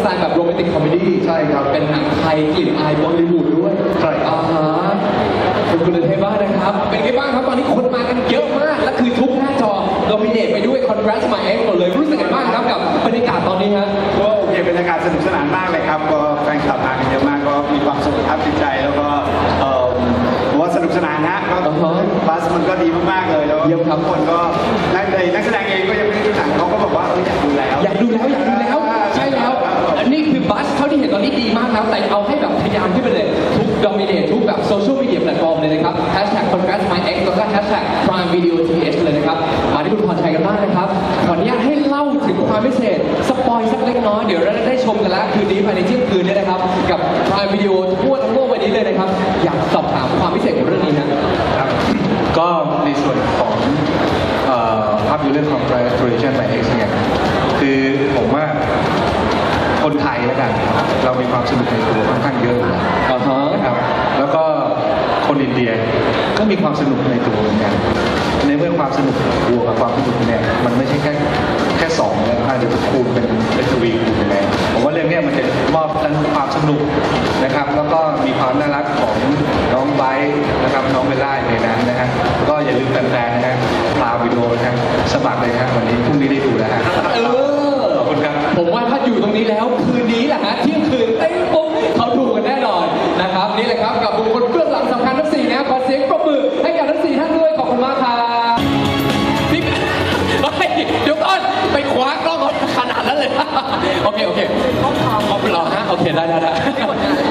สไตล์แบบโรแมนติกคอมเมดี้ใช่ครับ เป็นหนังไทยกลิ่นอายบอลลีวูดด้วยใช่ครับ อ่าฮะขอบคุณเลยเทบ้างนะครับ เป็นไงบ้างครับ ตอนนี้คนมากันเยอะมาก และคือทุกหน้าจอโดมิเนตไปด้วย Congrats My Ex หมดเลย รู้สึกยังไงบ้างครับกับบรรยากาศตอนนี้ฮะ ก็โอเคบรรยากาศสนุกสนานมากเลยครับ ก็แฟนคลับมากันเยอะมากก็มีความสุขครับจิตใจแล้วก็เอ่อผมว่าสนุกสนานนะก็อ่าฮะบัสมันก็ดีมากๆเลยแล้วเยี่ยมครับ ทุกคนก็นักในนักแสดงเองก็ยังไม่ได้ดูหนังเขาก็บอกว่าเอออยากดูแล้วอยากดูแล้วอยากดู พยนตร์เรื่อง Congratulations by X เนี่ยคือผมว่าคนไทยแล้วกัน เรามีความสนุกในตัวค่อนข้างเยอะอยู่แล้วอ่าฮะนะครับ แล้วก็คนอินเดียก็มีความสนุกในตัวเหมือนกันในเมื่อความสนุกบวกกับความสนุกเนี่ยมันไม่ใช่แค่แค่สองแล้วอาจจะคูณเป็นเป็นทวีคูณไปแล้วผมว่าเรื่องเนี้ยมันจะมอบทั้งความสนุกนะครับ แล้วก็มีความน่ารักของน้องไบร์ทนะครับน้องเบลล่าในนั้นนะฮะก็อย่าลืมแฟนๆนะฮะตามวิดีโอนะฮะสมัครเลยฮะวันนี้พรุ่งนี้ได้ดูแล้วฮะเออ ขอบคุณครับ ผมว่าถ้าอยู่ตรงนี้แล้วคืนนี้แหละฮะเที่ยงคืนเต้นปุ๊บเขาถูกกันแน่นอนนะครับนี่แหละครับกับบุคคลเบื้องหลังสำคัญทั้งสี่นะขอเสียงปรบมือให้กับทั้งสี่ท่านด้วยขอบคุณมากครับพี่เฮ้ยเดี๋ยวก่อนไปคว้ากล้องเขาขนาดนั้นเลยโอเคโอเคต้องทำเอาไปรอฮะโอเคได้ได้ได้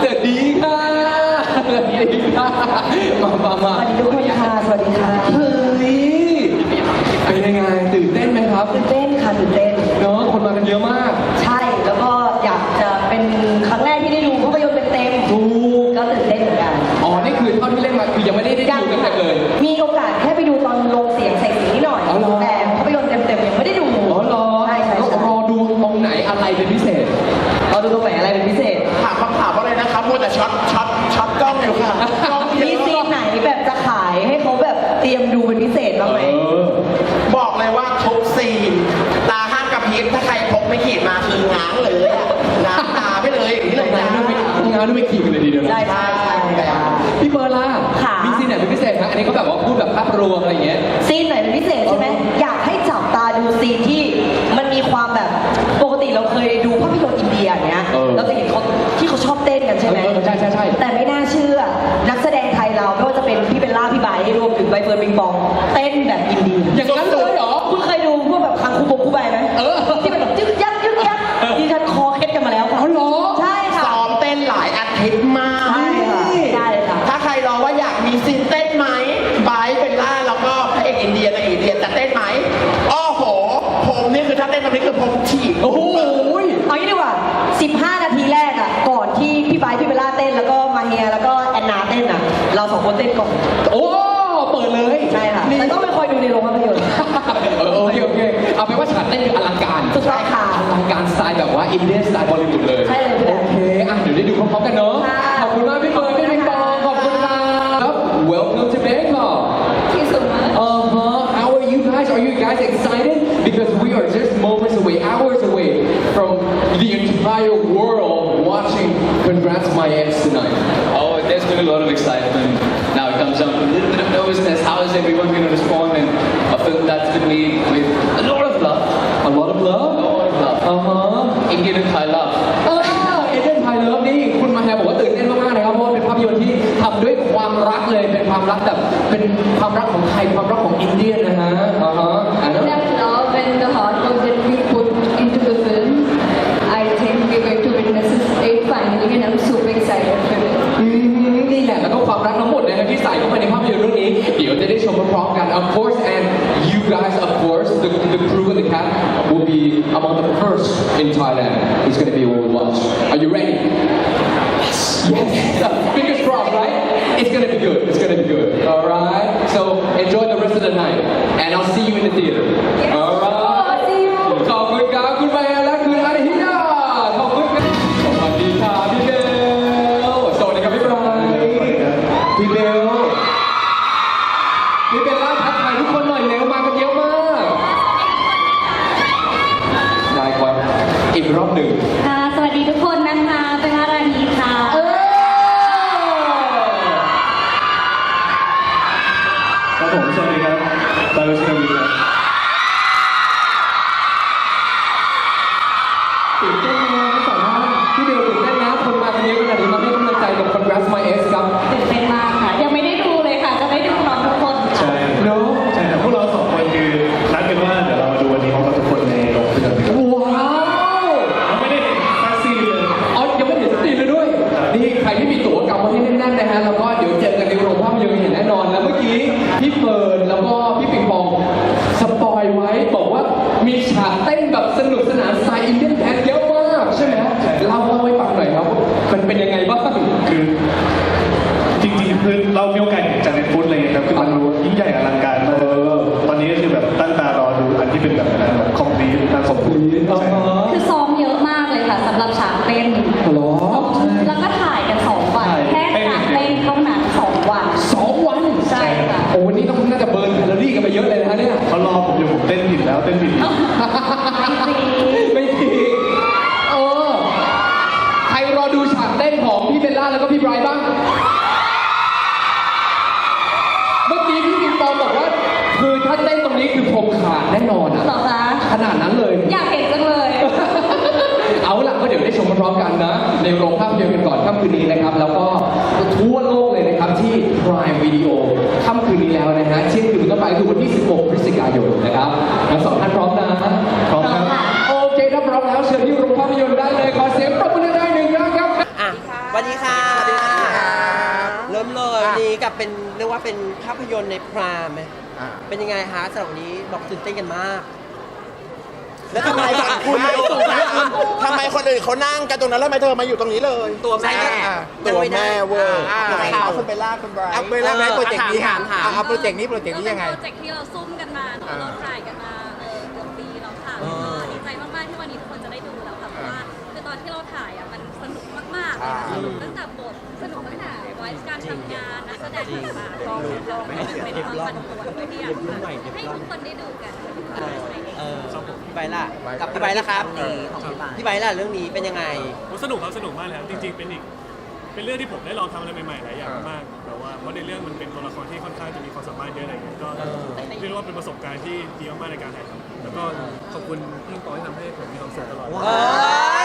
เจอดีค่ะสวัสดีค่ะมามามา สวัสดีทุกคนค่ะ สวัสดีค่ะ ขี่กันเลยดีเดียวนะได้ใช่ใช่ใช่พี่เบิร์ดล่ะค่ะ มีซีนไหนเป็นพิเศษฮะอันนี้ก็แบบว่าพูดแบบภาพรวมอะไรอย่างเงี้ย ซีนไหนเป็นพิเศษใช่ไหมอยากให้จับตาดูซีนที่มันมีความแบบปกติเราเคยดูภาพยนตร์อินเดียอย่างเนี้ยเออ เราจะเห็นาเต้นตรงนี้คือผมฉีกโอ้โหเอางี้ดีกว่า 15 นาทีแรกอะ ก่อนที่พี่ไบร์ทพี่เบลล่าเต้น แล้วก็มาเฮียแล้วก็แอนนาเต้นอะ เราสองคนเต้นก่อน โอ้ เปิดเลย ใช่ค่ะนี่แต่ต้องไปคอยดูในโรงภาพยนตร์ เออโอเคโอเค เอาเป็นว่าฉากเต้นคืออลังการถูกต้องค่ะอลังการสไตล์แบบว่าอินเดียสไตล์บอลลีวูดเลยใช่เลยพี่แบโอง เคอะเดี๋ยวได้ดูพร้อมๆกันเนาะ ค่ะ ขอบคุณมากพี่เบิร์ดพี่ปิงปองขอบคุณครับ Welcome to Bangkok ที่สุดมาก Uh-huh. How are you guys? Are you guys excited? Because we the entire world watching Congrats My Ex tonight. Oh, there's been a lot of excitement. Now it comes down to a little bit of nervousness. How is everyone going to respond? And a film that's been made with a lot of love. A lot of A love? lot of love. Uh-huh. Indian and Thai love. เออเอเดนไทเลอร์นี่คุณมาแฮบอกว่าตื่นเต้นมากๆนะครับเพราะว่าเป็นภาพยนตร์ที่ทำด้วยความรักเลยเป็นความรักแบบเป็นความรักของไทยความรักของอินเดียนนะ of course and you guys of course the, the crew and the cast will be among the first in Thailand. Who's going to be อกาสเห็นจากในฟุตอะไรอย่างเงี้ยครับคือมันดูยิ่งใหญ่อลังการมากตอนนี้ก็คือแบบตั้งตารอดูอันที่เป็นแบบนั้นแบบคอมพลีทนะคอมพลีทคือซ้อมเยอะมากเลยค่ะสำหรับฉากเต้นหรอแล้วก็ถ่ายกันสองวันแค่ฉากเต้นเท่านั้นสองวันสองวันใช่ค่ะโอ้วันนี้ต้องน่าจะเบิร์นแคลอรี่กันไปเยอะเลยนะฮะเนี่ยเขารอผมอยู่ผมเต้นผิดแล้วเต้นผิดอีกไม่ผิดเออใครรอดูฉากเต้นของพี่เบลล่าแล้วก็พี่ไบรท์บ้าง เมื่อกี้พี่ปิงปองบอกว่า คือถ้าเต้นตรงนี้คือผมขาดแน่นอนอะเหรอคะขนาดนั้นเลย อยากเห็นจังเลย เอาล่ะก็เดี๋ยวได้ชมพร้อมๆกันนะ ในโรงภาพยนตร์กันก่อนค่ำคืนนี้นะครับ แล้วก็ทั่วโลกเลยนะครับที่ Prime Video ค่ำคืนนี้แล้วนะฮะเที่ยงคืนก็ไปคือวันที่ 16 พฤศจิกายนนะครับทั้งสองท่านพร้อมนะพร้อมครับพร้อมค่ะโอเคถ้าพร้อมแล้วเชิญที่โรงภาพยนตร์ได้เลยขอเสียงปรบมือได้หนึ่งครั้งครับ อะสวัสดีค่ะสวัสดีค่ะ เริ่มเลยวันนี้กับเป็นเรียกว่าเป็นภาพยนตร์ในพรามไหม เป็นยังไงฮะสำหรับวันนี้บอกตื่นเต้นกันมาก แล้วทำไมฝั่งคุณไม่ส่งให้คุณทำไมคนอื่นเขานั่งกันตรงนั้นแล้วทำไมเธอมาอยู่ตรงนี้เลย ตัวแม่ อะตัวแม่เวอร์อ่าไหนเอาคุณเบลล่าคุณไบรท์ เอาเบลล่าไบรท์โปรเจกต์นี้ค่ะอ่เอาโปรเจกต์นี้โปรเจกต์นี้ยังไงก็เป็นโปรเจกต์ที่เราซุ่มกันมาเนอะเราถ่ายกันมาเออเกือบปีแล้วค่ะเออก็ดีใจมากๆที่วันนี้ทุกคนจะได้ดูแล้วค่ะเพราะว่าคือตอนที่เราถ่ายอะมันสนุกมากๆเลยนะสนุกตั้งแต่บทสนุกตั้งแต่ไว้การทำงานนักแสดงต่างๆลองลองเป็นความปั่นป่นด้วยที่อยากจะให้ทุกคนได้ดูกันเออพี่ไบร์ทล่ะกับพี่ไบร์ทล่ะครับของพี่ไบร์ทล่ะเรื่องนี้เป็นยังไงสนุกครับสนุกมากเลยครับจริงๆเป็นอีกเป็นเรื่องที่ผมได้ลองทำอะไรใหม่ๆหลายอย่างมากแบบว่าเพราะในเรื่องมันเป็นตัวละครที่ค่อนข้างจะมีความสามารถเยอะอะไรอย่างเงี้ยก็เรียกได้ว่าเป็นประสบการณ์ที่ดีมากๆในการถ่ายทำแล้วก็ขอบคุณพี่ปอที่ทำให้ผมมีความสุขตลอด เอ้ย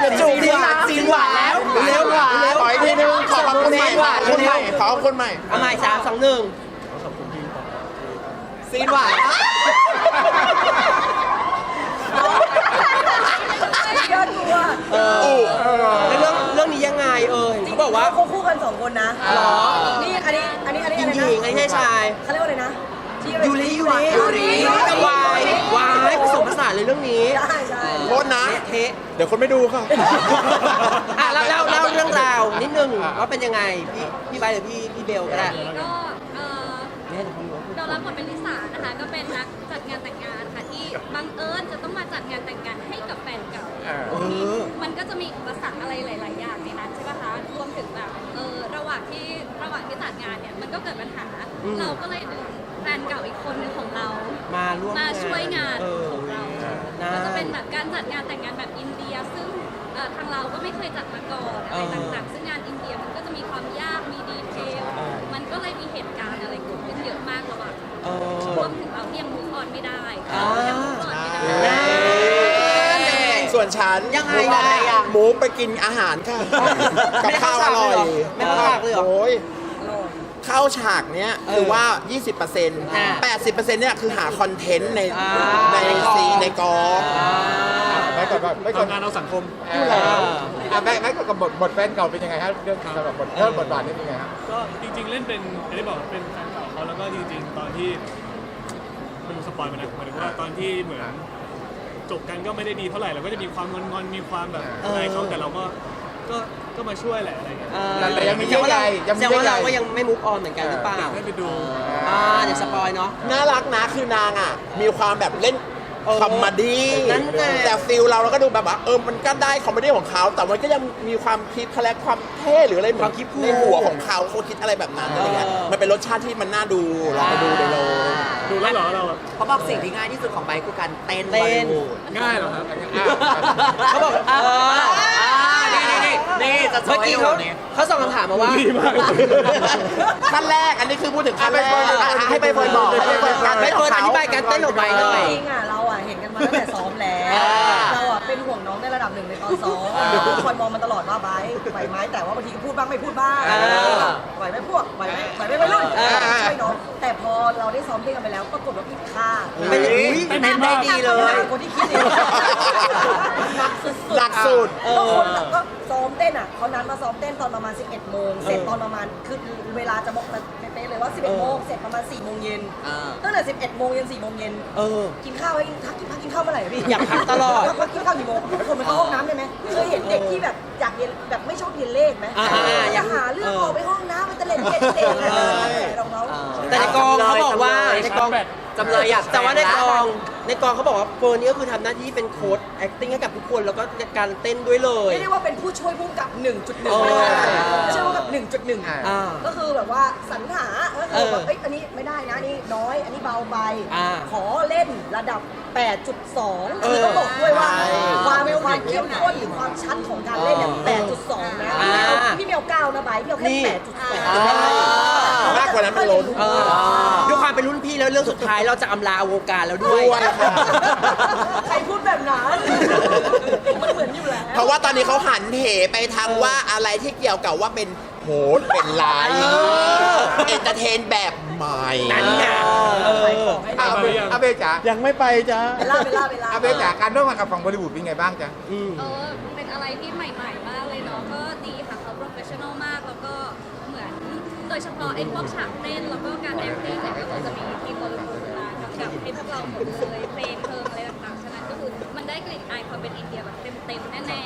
เดี๋ยวจูบดีนะจีนหวานแล้วเร็วหวานขออีกทีนึงขอขอบคุณใหม่หวานขอบคุณใหม่ขอขอบคุณใหม่เอาใหม่สามสองหนึ่งขอบคุณพี่ปอซีนหวานยอดกลัวเออแล้วเรื่องเรื่องนี้ยังไงเออเห็นเขาบอกว่าเขาคู่กันสองคนนะหรอ นี่อันนี้อันนี้อันนี้หญิอะงไรหนะญิงอันนี้ใช่ชายเขาเรียกว่าอะไรนะที่ยูริยูริยูริกับวายวายผ สมผสานเลยเรื่องนี้ใช่ใช่โทษนะ เทะเดี๋ยวคนไม่ดูค่ะ อะเล่าเล่าเล่าเรื่องราวนิดนึงว่าเป็นยังไง พี่พี่ใบร์ทหรือพี่พี่เบลก็ได้ก็เออเนี่ยเดี๋ยวคนรู้เรารับบทเป็นลิสานะคะ ก็เป็นนักจัดงานแต่งงานค่ะที่บังเอิญจะต้องมาจัดงานแต่งงานให้กับแฟนเก่า เออ มันก็จะมีอุปสรรคอะไรหลาย ๆ อย่างในนั้นใช่ปะคะ รวมถึงแบบเออระหว่างที่ระหว่างที่จัดงานเนี่ยมันก็เกิดปัญหา อืม เราก็เลยดึงแฟนเก่าอีกคนหนึงของเรา มาร่วมมาช่วยงานเออของ เรานะก็จะเป็นแบบการจัดงานแต่งงานแบบอินเดีย ซึ่งเอ่อทางเราก็ไม่เคยจัดมาก่อนอะไรต่างๆซึ่งงานอินเดียมันก็จะมีความยากมีดีเทลมันก็เลยมีเหตุการณ์อะไรเกิดขึ้นเยอะมากระหว่างเออ รวมถึงเราที่ยังมุกออนไม่ได้อ่ายังมุกออนไม่ได้นั่นแหละส่วนฉันยังไงหมูยังไงอะ หมูไปกินอาหารค่ะ กับข้าวอร่อยไม่เข้าฉากเลยเหรอ โอ้ย เข้าฉากเนี้ยคือว่า 20%อ่า80%เนี่ยคือหาคอนเทนต์ในอ่าในซีนในกองไม่ก่อนไม่ก่อนงานเอาสังคมพูดแล้วอะแม่แม่กับบทบทแฟนเก่าเป็นยังไงครับเรื่องสำหรับบทเรื่องบทบาทนี่เป็นยังไงครับก็จริงๆ เล่นเป็นไม่ได้บอกเป็นแฟนเก่าเขาแล้วก็จริงๆ ตอนที่ไม่รู้สปอยล์ไปนะหมายถึงว่าตอนที่เหมือนจบกันก็ไม่ได้ดีเท่าไหร่เราก็จะมีความงอนๆมีความแบบอะไรเขาแต่เราก็ ก็ก็มาช่วยแหละอะไรเงี้ยเออแต่ยังมีแสดงว่าเราเยื่อใยยังมีแสดงว่าเราเยื่อใยก็ยังไม่มุกออนเหมือนกันหรือเปล่าให้ไปดู อ่าเดี๋ยวสปอยเนาะ น่ารักนะคือนางอะ มีความแบบเล่นเออคอมเมดี้นั่นไง แต่ฟิลเราเราก็ดูแบบว่าเออมันก็ได้คอมเมดี้ของเขา แต่มันก็ยังมีความคิดคลความเท่หรืออะไรเหมือนในหัวของเขาเขาคิดอะไรแบบนั้นอะไรเงี้ยมันเป็นรสชาติที่มันน่าดูลองไปดูในโรงดูแล้วเหรอเราอะเขาบอกสิ่งที่ง่ายที่สุดของไบค์คือการเต้นเต้นง่ายเหรอครับเขาบอกเออนี่นี่ นี่นี่จะเมื่อกี้เขาเขาส่งคำถามมาว่า ขั้นแรกอันนี้คือพูดถึงขั้นแรกอะให้ไปเฟิร์นบอกให้ไปเฟิร์นการไปเต้นขเฟิอร์งนอเขาธิบายการเต้นของไบค์หน่อย จริงอะเราอะเห็นกันมาตั้งแต่ซ้อมแล้ว อ่า เราอะเป็นห่วงน้องในระดับหนึ่งในตอนซ้อมคอยมองมันตลอดว่าไบร์ทไหวไหมแต่ว่าบางทีก็พูดบ้างไม่พูดบ้างอ่าไหวไหมพวกไหวไหมไหวไหมวัยรุ่นอ่าช่วยน้องแต่พอเราได้ซ้อมเต้นกันไปแล้วปรากฏว่าผิดคาดเป็นอย่างนี้เต้นได้ดีเลย คนที่คิดเองหลักสุดก็คนก็ซ้อมเต้นอะเขานัดมาซ้อมเต้นตอนประมาณ 11โมงเสร็จตอนประมาณคือเวลาจะบอกเป๊ะๆเลยว่า 11โมงเสร็จประมาณ4โมงเย็นอ่า ตั้งแต่11โมงเย็น4โมงเย็น เออ กินข้าวให้กินพักกินพักกินข้าวเมื่อไหร่อะพี่อยากพักตลอดพักกินข้าวกี่โมงคนมันเข้าห้องน้ำได้ไหมเคยเห็นเด็กที่แบบอยากเรียนแบบไม่ชอบเรียนเลขไหมอ่าๆๆจะหาเรื่องออกไปห้องน้ำมันจะเล่นเล่นเล่นอะไรของเขาแต่ในกองเขาบอกว่าในก องจำเลยอยากแต่ว่าในแตกกละองในกองเขาบอกว่าเฟิร์นนี่ก็คือทำหน้าที่เป็นโค้ด acting ให้กับทุกคนแล้วก็การเต้นด้วยเลย เรียกได้ว่าเป็นผู้ช่วยผู้กำกับ 1.1เออไม่ใช่ผู้กำกับ1.1อ่าก็คือแบบว่าสรรหาก็คือแบบเอ้ยอันนี้ไม่ได้นะอันนี่น้อย อันนี้เบาไปอ่าขอเล่นระดับ 8.2เอคืออต้องบอกด้วยว่าใช่ความความเข้มข้นหรือความชัดของการเล่นเนี่ย8.2 นะอ่าพี่เมียว9นะไบร์ทพี่เมียวแค่นี่ 8.2 มากกว่านั้นมันล้น เออด้วยความเป็นรุ่นพี่แล้วเรื่องสุดท้ายเราจะอำลาวงการแล้วด้วย ด้วยค่ะ ใครพูดแบบนั้น มันเหมือนอยู่แล้ว เพราะว่าตอนนี้เขาหันเหไปทางว่าอะไรที่เกี่ยวกับว่าเป็นโหดเป็นไลฟ์เออเอนเตอร์เทนแบบใหม่นั่นไง เออ อาเบอาเบจ๋ายังไม่ไปจ้าเวลาเวลาเวลาอาเบจ๋าการร่วมงานกับฝั่งบริบูดเป็นไงบ้างจ๊ะอืมเออเป็นอะไรที่ใหม่ ๆ มากเลย ยเฉพาะไอ้พวกฉากเต้นแล้วก็การแอคติ้งเนี่ยก็คือจะมีทีมบอลลูนมากำกับให้พวกเราหมดเลยเพลงเพลิงอะไรต่างๆ ฉะนั้นก็คือมันได้กลิ่นอายความเป็นอินเดียแบบเต็มๆแน่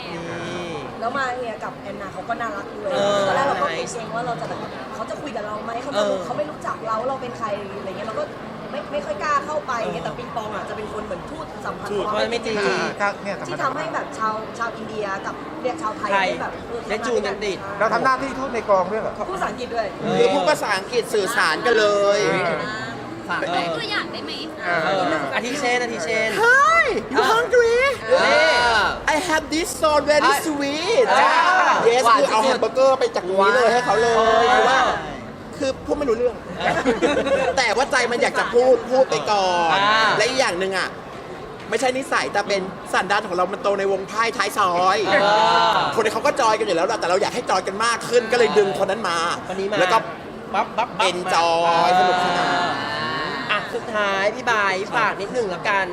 ๆแล้วมาเฮียกับแอนนาเขาก็น่ารักด้วยเออตอนแรกเราก็เก nice รงว่าเราจะแบบเขาจะคุยกับเราไหมเขาเอจะอเขาไม่รู้จักเราเราเป็นใครอะไรเงี้ยเราก็ ไม่ไม่ค่อยกล้าเข้าไปอย่างเงี้ยแต่ปิงปองอะจะเป็นคนเหมือนทูตสัมพันธ์ทูตของว่าไม่จริง อ่าครับเนี่ยสำคัญที่ทำให้แบบชาวชาวอินเดียกับเรียกชาวไทยไทยได้แบบเออได้จูนกันติด เราทำหน้าที่ทูตในกองด้วยเหรอ พูดภาษาอังกฤษด้วย คือพูดภาษาอังกฤษสื่อสารกันเลย ฝากยกตัวอย่างได้ไหมเออเอออาทิเช่นอาทิเช่น Hi you hungry นี่ I have this sauce very sweet อ่า yes คือเอาแฮมเบอร์เกอร์ไปจากนี้เลยให้เขาเลยคือว่า คือพูดไม่รู้เรื่อง แต่ว่าใจมันอยากจะพูดพูดไปก่อน อ่า และอีกอย่างหนึ่งอะ ไม่ใช่นิสัยแต่เป็นสันดานของเรามันโตในวงไพ่ท้ายซอย เออ คนนี้เขาก็จอยกันอยู่แล้วล่ะแต่เราอยากให้จอยกันมากขึ้นก็เลยดึงคนนั้นมา คนนี้มา แล้วก็บับบับบับ enjoy สนุกสนาน อะ สุดท้าย พี่บาย ฝากนิดหนึ่งแล้วกัน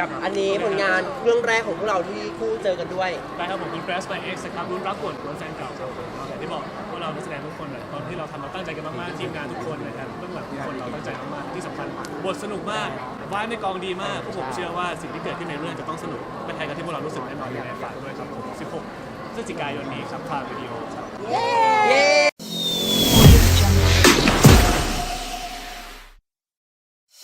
กับอันนี้ผลงานเรื่องแรกของพวกเราที่คู่เจอกันด้วย ได้ครับผมคุณ Press by X นะครับรุ่นรักกวนกวนแฟนเก่าครับผมอย่างที่บอกพวกเรานักแสดงทุกคนเนี่ยตอนที่เราทำเราตั้งใจกันมากๆทีมงานทุกคนนะครับเบื้องหลังทุกคนเราตั้งใจมากๆที่สำคัญบทสนุกมากวายในกองดีมากพวกผมเชื่อว่าสิ่งที่เกิดขึ้นในเรื่องจะต้องสนุกเป็นไทยกันที่พวกเรารู้สึกแน่นอนยังไงฝากด้วยครับผม16พฤศจิกายนนี้ครับทางวิดีโอครับเย้